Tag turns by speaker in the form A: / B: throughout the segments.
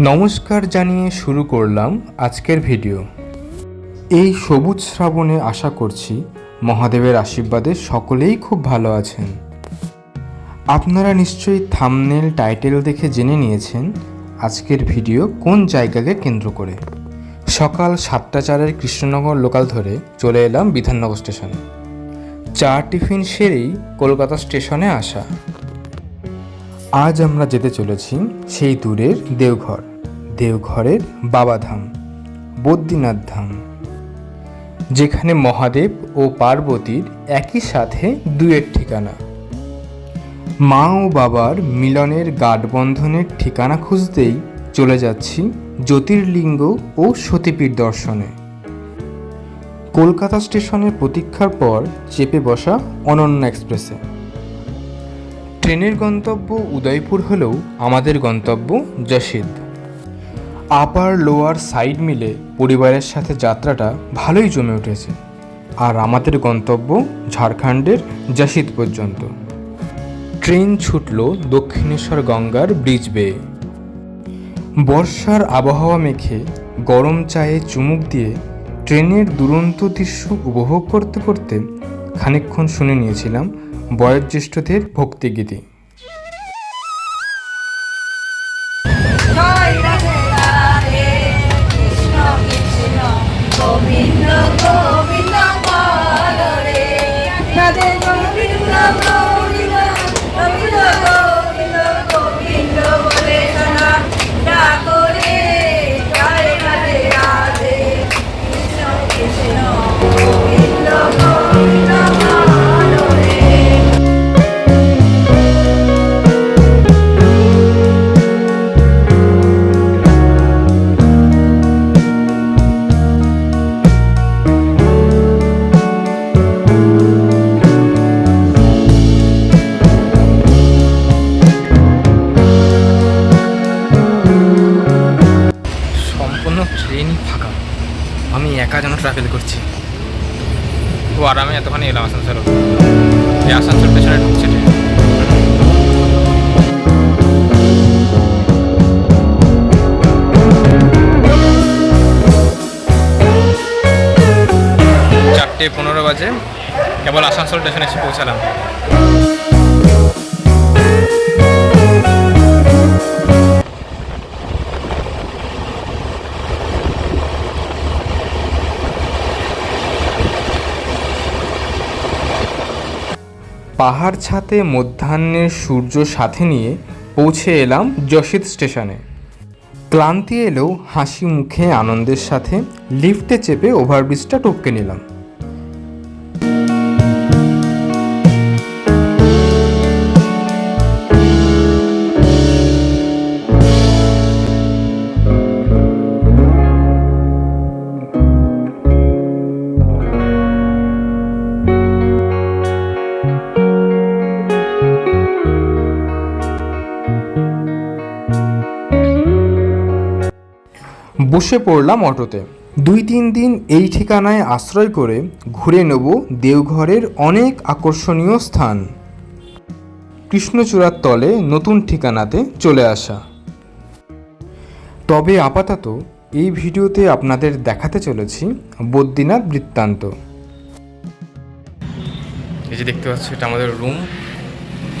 A: নমস্কার জানিয়ে শুরু করলাম আজকের ভিডিও। এই সবুজ শ্রাবণে আশা করছি মহাদেবের আশীর্বাদে সকলেই খুব ভালো আছেন। আপনারা নিশ্চয়ই থামনেল টাইটেল দেখে জেনে নিয়েছেন আজকের ভিডিও কোন জায়গাকে কেন্দ্র করে। সকাল সাতটা চারের কৃষ্ণনগর লোকাল ধরে চলে এলাম বিধাননগর স্টেশনে চা টিফিন সেরেই কলকাতা স্টেশনে আসা। আজ আমরা যেতে চলেছি সেই দূরের দেওঘর, দেওঘরের বাবাধাম, বদ্রীনাথ ধাম, যেখানে মহাদেব ও পার্বতীর একই সাথে দুয়ের ঠিকানা। মা ও বাবার মিলনের গাঠবন্ধনের ঠিকানা খুঁজতেই চলে যাচ্ছি জ্যোতির্লিঙ্গ ও সতীপীঠ দর্শনে। কলকাতা স্টেশনের প্রতীক্ষার পর চেপে বসা অনন্য এক্সপ্রেসে। ট্রেনের গন্তব্য উদয়পুর হলেও আমাদের গন্তব্য যশিদ আপার লোয়ার সাইড মিলে পরিবারের সাথে যাত্রাটা ভালোই জমে উঠেছে। আর আমাদের গন্তব্য ঝাড়খণ্ডের জাসিদ পর্যন্ত। ট্রেন ছুটল দক্ষিণেশ্বর গঙ্গার ব্রিজ বেয়ে। বর্ষার আবহাওয়া মেখে গরম চায়ে চুমুক দিয়ে ট্রেনের দুরন্ত দৃশ্য উপভোগ করতে করতে খানিকক্ষণ শুনে নিয়েছিলাম বয়োজ্যেষ্ঠদের ভক্তিগীতি। ট্রাভেল করছি। ও, আর আমি এতখানি এলাম আসানসোল। এই আসানসোল পেছনে ঢুকছে চারটে পনেরো বাজে। কেবল আসানসোল স্টেশনে এসে পৌঁছালাম। পাহাড় ছাতে মধ্যাহ্নের সূর্য সাথে নিয়ে পৌঁছে এলাম যশিত স্টেশনে। ক্লান্তি এলেও হাসি মুখে আনন্দের সাথে লিফটে চেপে ওভারব্রিজটা টপকে নিলাম। বসে পড়লাম অটোতে। দুই তিন দিন এই ঠিকানায় আশ্রয় করে ঘুরে নেব দেওঘরের অনেক আকর্ষণীয় স্থান। কৃষ্ণচূড়ার তলে নতুন ঠিকানাতে চলে আসা। তবে আপাতত এই ভিডিওতে আপনাদের দেখাতে চলেছি বদ্রীনাথ বৃত্তান্ত। এই যে দেখতে পাচ্ছি, এটা আমাদের রুম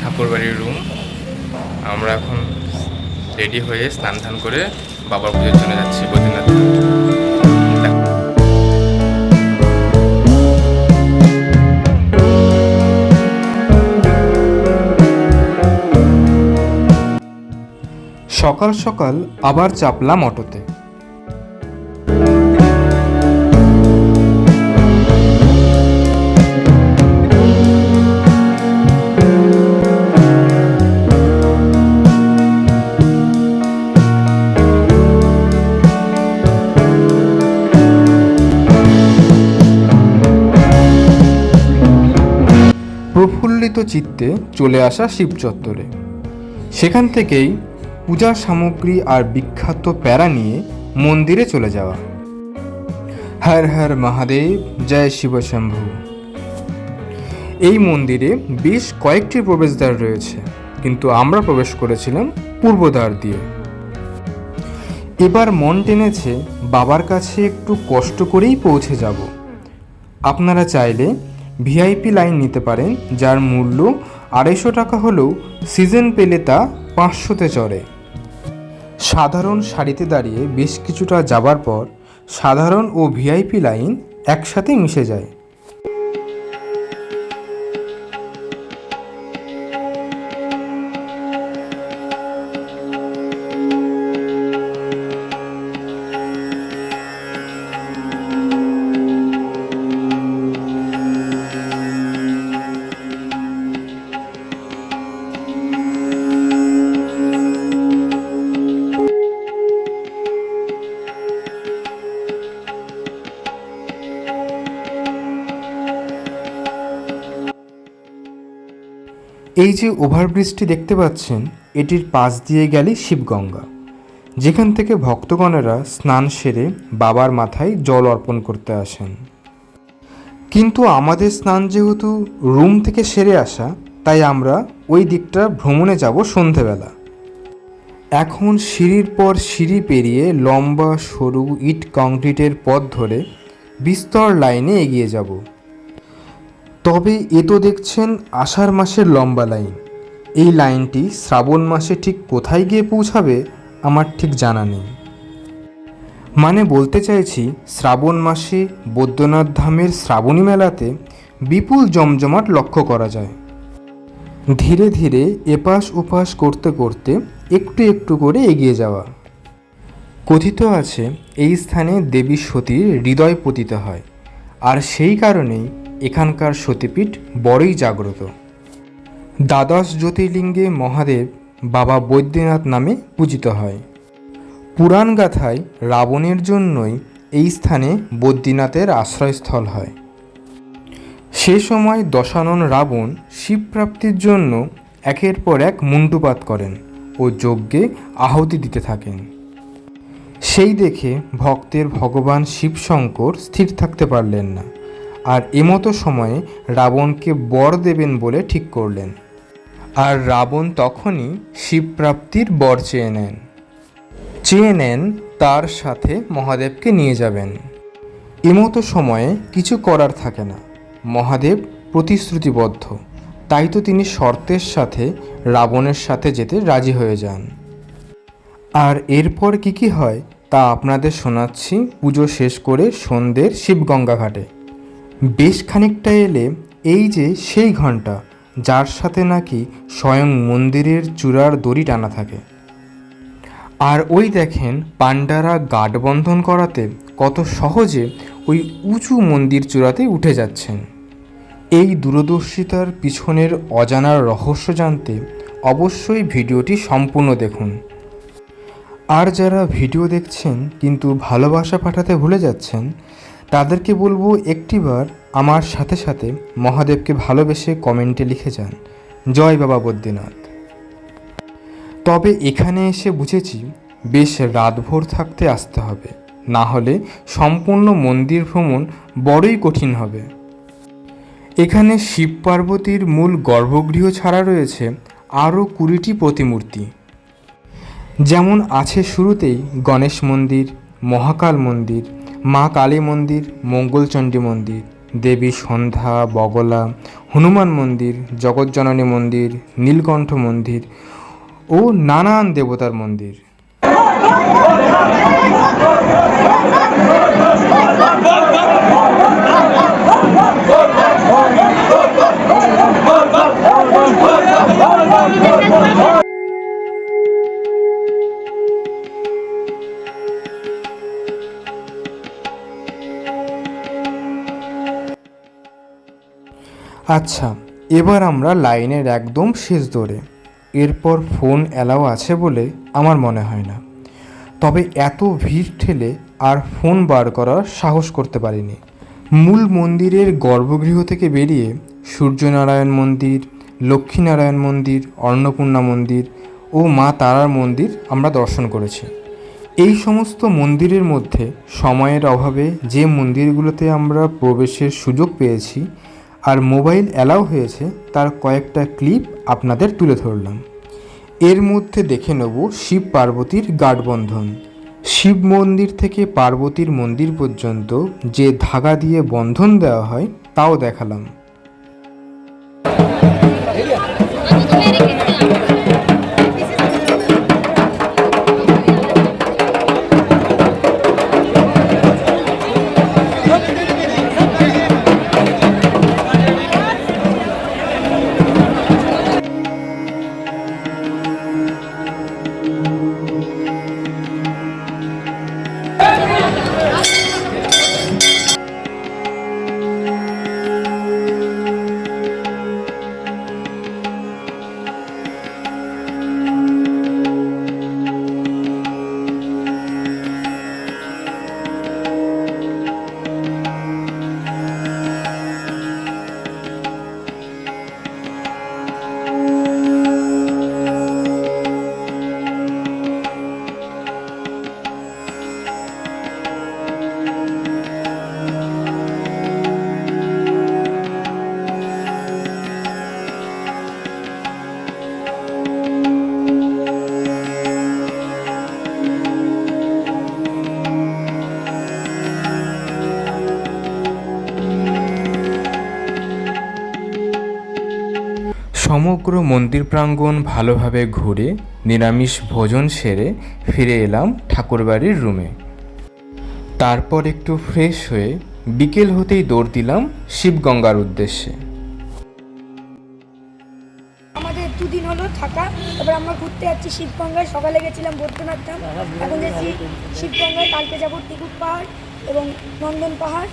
A: ঠাকুরবাড়ির রুম আমরা এখন রেডি হয়ে স্নান ধান করে বাবার পুজোর জন্য যাচ্ছি বদ্রীনাথ সকাল সকাল আবার চাপলাম অটোতে। প্রফুল্লিত চিত্তে চলে আসা শিব চত্বরে। সেখান থেকেই পূজার সামগ্রী আর বিখ্যাত প্যারা নিয়ে মন্দিরে চলে যাওয়া। হর হর মহাদেব, জয় শিবশম্ভু এই মন্দিরে বেশ কয়েকটি প্রবেশদ্বার রয়েছে, কিন্তু আমরা প্রবেশ করেছিলাম পূর্বদ্বার দিয়ে। এবার মন টেনেছে বাবার কাছে একটু কষ্ট করেই পৌঁছে যাব। আপনারা চাইলে ভিআইপি লাইন নিতে পারেন, যার মূল্য আড়াইশো টাকা হলেও সিজন পেলে তা পাঁচশোতে চড়ে। সাধারণ সারিতে দাঁড়িয়ে বেশ কিছুটা যাবার পর সাধারণ ও ভিআইপি লাইন একসাথে মিশে যায়। এই যে ওভারব্রিজটি দেখতে পাচ্ছেন, এটির পাশ দিয়ে গেলে শিবগঙ্গা। যেখান থেকে ভক্তগণেরা স্নান সেরে বাবার মাথায় জল অর্পণ করতে আসেন। কিন্তু আমাদের স্নান যেহেতু রুম থেকে সেরে আসা, তাই আমরা ওই দিকটা ভ্রমণে যাব সন্ধেবেলা। এখন সিঁড়ির পর সিঁড়ি পেরিয়ে লম্বা, সরু, ইট কংক্রিটের পথ ধরে বিস্তর লাইনে এগিয়ে যাব। তবে এ তো দেখছেন আষাঢ় মাসের লম্বা লাইন। এই লাইনটি শ্রাবণ মাসে ঠিক কোথায় গিয়ে পৌঁছাবে আমার ঠিক জানা নেই। মানে বলতে চাইছি, শ্রাবণ মাসে বৈদ্যনাথ ধামের শ্রাবণী মেলাতে বিপুল জমজমাট লক্ষ্য করা যায়। ধীরে ধীরে এপাশ ওপাশ করতে করতে একটু একটু করে এগিয়ে যাওয়া। কথিত আছে, এই স্থানে দেবী সতীর হৃদয় পতিত হয়। আর সেই কারণেই এখানকার সতীপীঠ বড়ই জাগ্রত। দ্বাদশ জ্যোতির্লিঙ্গে মহাদেব বাবা বৈদ্যনাথ নামে পূজিত হয়। পুরাণ গাথায় রাবণের জন্যই এই স্থানে বদ্রীনাথের আশ্রয়স্থল হয়। সে সময় দশানন রাবণ শিব প্রাপ্তির জন্য একের পর এক মুন্ডুপাত করেন ও যজ্ঞে আহুতি দিতে থাকেন। সেই দেখে ভক্তের ভগবান শিবশঙ্কর স্থির থাকতে পারলেন না। আর এমতো সময়ে রাবণকে বর দেবেন বলে ঠিক করলেন। আর রাবণ তখনই শিবপ্রাপ্তির বর চেয়ে নেন। চেয়ে নেন তার সাথে মহাদেবকে নিয়ে যাবেন। এমতো সময়ে কিছু করার থাকে না। মহাদেব প্রতিশ্রুতিবদ্ধ। তাই তো তিনি শর্তের সাথে রাবণের সাথে যেতে রাজি হয়ে যান। আর এরপর কি কি হয় তা আপনাদের শোনাচ্ছি। পুজো শেষ করে সন্ধ্যের শিবগঙ্গা ঘাটে। বেশ খানিকটা এলে এই যে সেই ঘণ্টা, যার সাথে নাকি স্বয়ং মন্দিরের চূড়ার দড়ি টানা থাকে। আর ওই দেখেন পাণ্ডারা গাঢ়বন্ধন করাতে কত সহজে ওই উঁচু মন্দির চূড়াতে উঠে যাচ্ছেন। এই দূরদর্শিতার পিছনের অজানার রহস্য জানতে অবশ্যই ভিডিওটি সম্পূর্ণ দেখুন। আর যারা ভিডিও দেখছেন কিন্তু ভালোবাসা পাঠাতে ভুলে যাচ্ছেন তাদেরকে বলব একটিবার আমার সাথে সাথে মহাদেবকে ভালোবেসে কমেন্টে লিখে যান। জয় বাবা বদ্রীনাথ। তবে এখানে এসে বুঝেছি, বেশ রাতভর থাকতে আসতে হবে। না হলে সম্পূর্ণ মন্দির ভ্রমণ বড়ই কঠিন হবে। এখানে শিব পার্বতীর মূল গর্ভগৃহ ছাড়া রয়েছে আরও কুড়িটি প্রতিমূর্তি। যেমন আছে শুরুতেই গণেশ মন্দির, মহাকাল মন্দির মা কালী মন্দির, মঙ্গলচণ্ডী মন্দির, দেবী সন্ধ্যা, বগলা, হনুমান মন্দির জগজ্জননী মন্দির, নীলকণ্ঠ মন্দির ও নানান দেবতার মন্দির। আচ্ছা এবার আমরা লাইনের একদম শেষ দৌড়ে। এরপর ফোন অ্যালাও আছে বলে আমার মনে হয় না। তবে এত ভিড় ঠেলে আর ফোন বার করার সাহস করতে পারিনি। মূল মন্দিরের গর্ভগৃহ থেকে বেরিয়ে সূর্যনারায়ণ মন্দির, লক্ষ্মীনারায়ণ মন্দির, অন্নপূর্ণা মন্দির ও মা তারার মন্দির আমরা দর্শন করেছি। এই সমস্ত মন্দিরের মধ্যে সময়ের অভাবে যে মন্দিরগুলোতে আমরা প্রবেশের সুযোগ পেয়েছি আর মোবাইল অ্যালাউ হয়েছে, তার কয়েকটা ক্লিপ আপনাদের তুলে ধরলাম। এর মধ্যে দেখে নেব শিব পার্বতীর গাঠবন্ধন। শিব মন্দির থেকে পার্বতীর মন্দির পর্যন্ত যে ধাগা দিয়ে বন্ধন দেওয়া হয়, তাও দেখালাম। সমগ্র মন্দির প্রাঙ্গণ ভালোভাবে ঘুরে, নিরামিষ ভোজন সেরে ফিরে এলাম ঠাকুরবাড়ির রুমে। তারপর একটু ফ্রেশ হয়ে বিকেল হতেই দৌড় দিলাম শিবগঙ্গার উদ্দেশ্যে।
B: আমাদের দুদিন হলো থাকা, এবার আমরা ঘুরতে যাচ্ছি শিবগঙ্গায়। সকালে গেছিলাম বৈদ্যনাথ ধাম। এখন যাচ্ছি শিবগঙ্গায়। কালকে যাব টিকুট পাহাড় এবং নন্দন পাহাড়।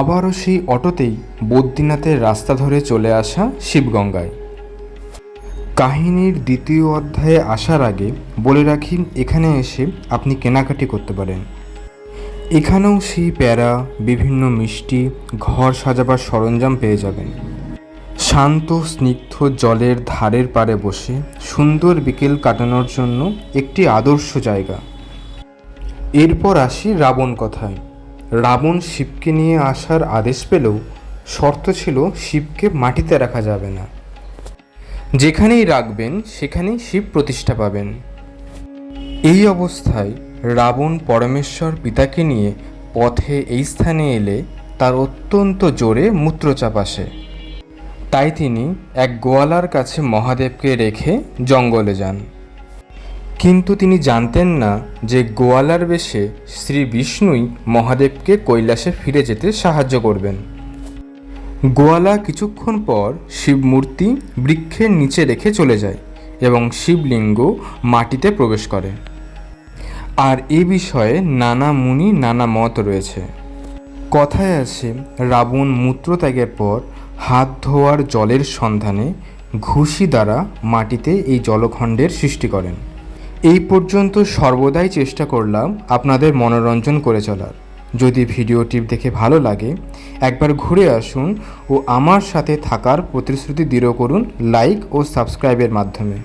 A: আবারও সেই অটোতেই বদ্রীনাথের রাস্তা ধরে চলে আসা শিবগঙ্গায়। কাহিনীর দ্বিতীয় অধ্যায়ে আসার আগে বলে রাখি, এখানে এসে আপনি কেনাকাটি করতে পারেন। এখানেও সেই প্যারা, বিভিন্ন মিষ্টি, ঘর সাজাবার সরঞ্জাম পেয়ে যাবেন। শান্ত, স্নিগ্ধ জলের ধারের পাড়ে বসে সুন্দর বিকেল কাটানোর জন্য একটি আদর্শ জায়গা। এরপর আসি রাবণ কথায়। রাবণ শিবকে নিয়ে আসার আদেশ পেলেও শর্ত ছিল শিবকে মাটিতে রাখা যাবে না। যেখানেই রাখবেন, সেখানেই শিব প্রতিষ্ঠা পাবেন। এই অবস্থায় রাবণ পরমেশ্বর পিতাকে নিয়ে পথে এই স্থানে এলে তার অত্যন্ত জোরে মূত্রচাপ আসে। তাই তিনি এক গোয়ালার কাছে মহাদেবকে রেখে জঙ্গলে যান। কিন্তু তিনি জানতেন না যে গোয়ালার বেশে শ্রী বিষ্ণুই মহাদেবকে কৈলাসে ফিরে যেতে সাহায্য করবেন। গোয়ালা কিছুক্ষণ পর শিবমূর্তি বৃক্ষের নিচে রেখে চলে যায় এবং শিবলিঙ্গ মাটিতে প্রবেশ করে। আর এ বিষয়ে নানা মুনি, নানা মত রয়েছে। কথায় আছে, রাবণ মূত্রত্যাগের পর হাত ধোয়ার জলের সন্ধানে ঘুষি দ্বারা মাটিতে এই জলখণ্ডের সৃষ্টি করেন। এই পর্যন্ত সর্বদাই চেষ্টা করলাম আপনাদের মনোরঞ্জন করে চলার। যদি ভিডিওটি দেখে ভালো লাগে, একবার ঘুরে আসুন ও আমার সাথে থাকার প্রতিশ্রুতি দৃঢ় করুন লাইক ও সাবস্ক্রাইবের মাধ্যমে।